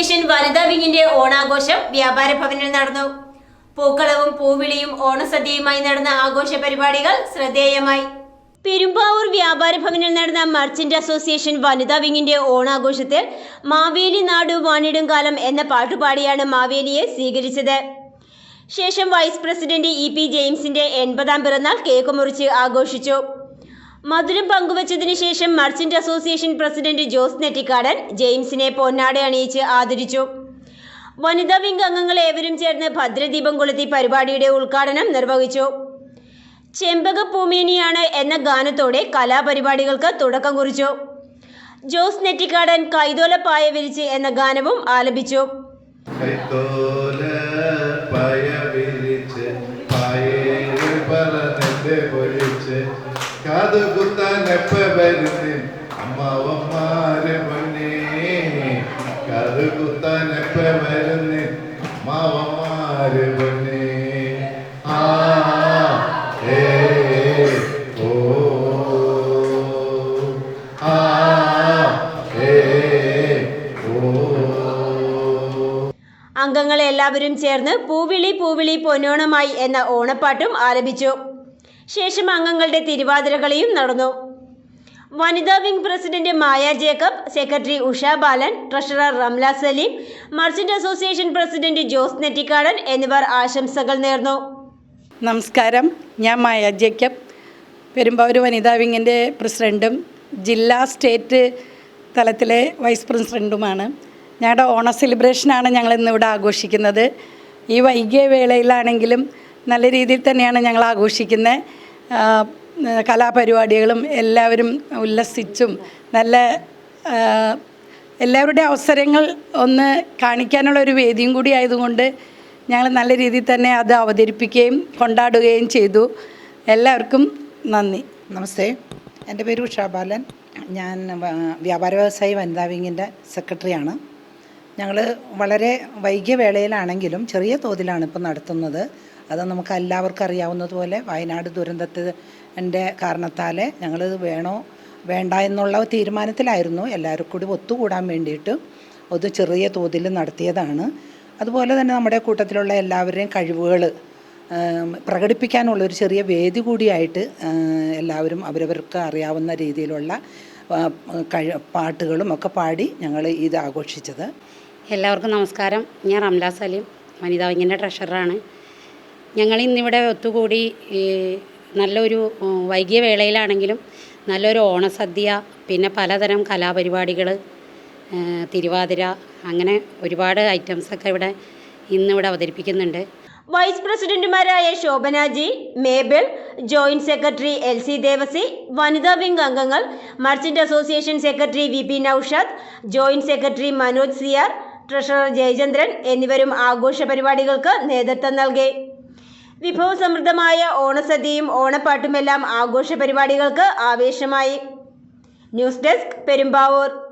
Association വനിതാ വിങ്ങിന്റെ ഓണാഘോഷം വ്യാപാര ഭവനിൽ നടന്നു. പൂക്കളവും പൂവിളിയും ഓണസദ്യയുമായി നടന്ന ആഘോഷ പരിപാടികൾ ശ്രദ്ധേയമായി. പെരുമ്പാവൂർ വ്യാപാര ഭവനിൽ നടന്ന മർച്ചന്റ് അസോസിയേഷൻ വനിതാ വിങ്ങിന്റെ ഓണാഘോഷത്തിൽ മാവേലി നാടു വാണിടും കാലം എന്ന പാട്ടുപാടിയാണ് മാവേലിയെ സ്വീകരിച്ചത്. ശേഷം വൈസ് പ്രസിഡന്റ് ഇ പി ജെയിംസിന്റെ എൺപതാം പിറന്നാൾ കേക്ക് മുറിച്ച് ആഘോഷിച്ചു. മധുരം പങ്കുവച്ചതിനു ശേഷം merchant association president Jose Nettikadan ജെയിംസിനെ പൊന്നാട അണിയിച്ച് ആദരിച്ചു. വനിതാ വിംഗ് അംഗങ്ങൾ ഏവരും ചേർന്ന് ഭദ്രദീപം കൊളുത്തി പരിപാടിയുടെ ഉദ്ഘാടനം നിർവഹിച്ചു. ചെമ്പക പൂമേനിയാണ് എന്ന ഗാനത്തോടെ കലാപരിപാടികൾക്ക് തുടക്കം കുറിച്ചു. ജോസ് നെറ്റിക്കാടൻ കൈതോല പായ വിരിച്ച് എന്ന ഗാനവും ആലപിച്ചു. പായ വിരിച്ച് പൊലിച്ച് കാത് കുത്താൻ എപ്പ വരുന്നേ അമ്മാവന്മാരെ പൊന്നേ കാത് കുത്താൻ എപ്പ വരുന്നേ അമ്മാവന്മാരെ പൊന്നേ ആ ഏ ഓ ആ ഏ ഓ. അംഗങ്ങൾ എല്ലാവരും ചേർന്ന് പൂവിളി പൂവിളി പൊന്നോണമായി എന്ന ഓണപ്പാട്ടും ആലപിച്ചു. ശേഷം അംഗങ്ങളുടെ തിരുവാതിരകളിയും നടന്നു. വനിതാ wing president Maya Jacob secretary Usha Balan treasurer Ramla Saleem merchant association president Jose Nettikadan എന്നിവർ ആശംസകൾ നേർന്നു. നമസ്കാരം. ഞാൻ മായ ജേക്കബ്. പെരുമ്പാവൂർ വനിതാ വിങ്ങിന്റെ പ്രസിഡന്റും ജില്ലാ സ്റ്റേറ്റ് തലത്തിലെ വൈസ് പ്രസിഡന്റുമാണ് ഞങ്ങളുടെ ഓണ സെലിബ്രേഷനാണ് ഞങ്ങൾ ഇന്നിവിടെ ആഘോഷിക്കുന്നത്. ഈ വൈകിയ വേളയിലാണെങ്കിലും നല്ല രീതിയിൽ തന്നെയാണ് ഞങ്ങൾ ആഘോഷിക്കുന്നത്. കലാപരിപാടികളും എല്ലാവരും ഉല്ലസിച്ചും നല്ല എല്ലാവരുടെ അവസരങ്ങൾ ഒന്ന് കാണിക്കാനുള്ള ഒരു വേദിയും കൂടി ആയതുകൊണ്ട് ഞങ്ങൾ നല്ല രീതിയിൽ തന്നെ അത് അവതരിപ്പിക്കുകയും കൊണ്ടാടുകയും ചെയ്തു. എല്ലാവർക്കും നന്ദി. നമസ്തേ. എന്റെ പേര് ഉഷാ ബാലൻ. ഞാൻ വ്യാപാര വ്യവസായി വനിതാ വിങ്ങിന്റെ സെക്രട്ടറിയാണ്. ഞങ്ങൾ വളരെ വൈകിയ വേളയിലാണെങ്കിലും ചെറിയ തോതിലാണ് ഇപ്പം നടത്തുന്നത്. അത് നമുക്ക് എല്ലാവർക്കും അറിയാവുന്നതുപോലെ വയനാട് ദുരന്തത്തിന്റെ കാരണത്താൽ ഞങ്ങളിത് വേണോ വേണ്ട എന്നുള്ള തീരുമാനത്തിലായിരുന്നു. എല്ലാവരും കൂടി ഒത്തുകൂടാൻ വേണ്ടിയിട്ട് അത് ചെറിയ തോതിൽ നടത്തിയതാണ്. അതുപോലെ തന്നെ നമ്മുടെ കൂട്ടത്തിലുള്ള എല്ലാവരുടെയും കഴിവുകൾ പ്രകടിപ്പിക്കാനുള്ള ഒരു ചെറിയ വേദി കൂടിയായിട്ട് എല്ലാവരും അവരവർക്ക് അറിയാവുന്ന രീതിയിലുള്ള കഴി പാട്ടുകളും ഒക്കെ പാടി ഞങ്ങൾ ഇത് ആഘോഷിച്ചത്. എല്ലാവർക്കും നമസ്കാരം. ഞാൻ റംലാ സലീം വനിതാ വിങ്ങിന്റെ ട്രഷററാണ്. ഞങ്ങൾ ഇന്നിവിടെ ഒത്തുകൂടി നല്ലൊരു വൈകിയ വേളയിലാണെങ്കിലും നല്ലൊരു ഓണസദ്യ പിന്നെ പലതരം കലാപരിപാടികൾ തിരുവാതിര അങ്ങനെ ഒരുപാട് ഐറ്റംസൊക്കെ ഇവിടെ ഇന്നിവിടെ അവതരിപ്പിക്കുന്നുണ്ട്. വൈസ് പ്രസിഡന്റുമാരായ Shobhanaji Mabel joint secretary L C Devasy വനിതാ വിംഗ് അംഗങ്ങൾ merchant association secretary V P Noushad joint secretary Manoj Siyar treasurer Jayachandran എന്നിവരും ആഘോഷ പരിപാടികൾക്ക് നേതൃത്വം നൽകി. വിഭവസമൃദ്ധമായ ഓണസദ്യയും ഓണപ്പാട്ടുമെല്ലാം ആഘോഷ പരിപാടികൾക്ക് ആവേശമായി. News desk Perumbavoor.